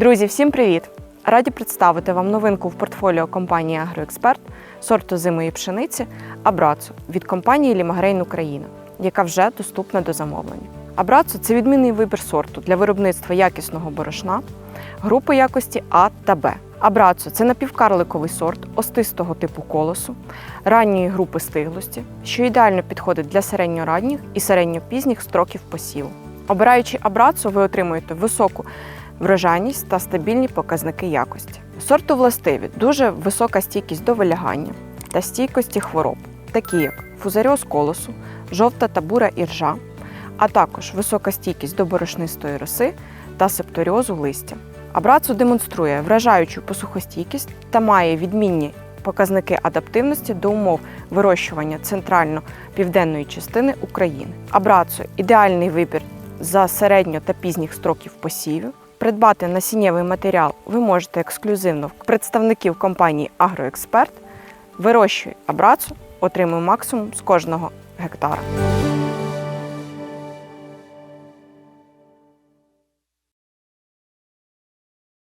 Друзі, всім привіт! Раді представити вам новинку в портфоліо компанії Агроексперт сорту зимої пшениці Абрацу від компанії Лімагрейн Україна, яка вже доступна до замовлення. Абрацу це відмінний вибір сорту для виробництва якісного борошна, групи якості А та Б. Абрацу це напівкарликовий сорт остистого типу колосу, ранньої групи стиглості, що ідеально підходить для середньоранніх і середньопізніх строків посіву. Обираючи абрацу, ви отримуєте високу врожайність та стабільні показники якості. Сорту властиві дуже висока стійкість до вилягання та стійкості хвороб, такі як фузаріоз колосу, жовта та бура іржа, а також висока стійкість до борошнистої роси та септоріозу листя. Абрацу демонструє вражаючу посухостійкість та має відмінні показники адаптивності до умов вирощування центрально-південної частини України. Абрацу ідеальний вибір за середньо та пізніх строків посівів. Придбати насіннєвий матеріал ви можете ексклюзивно в представників компанії Агроексперт. Вирощуй абрацу, отримуй максимум з кожного гектара.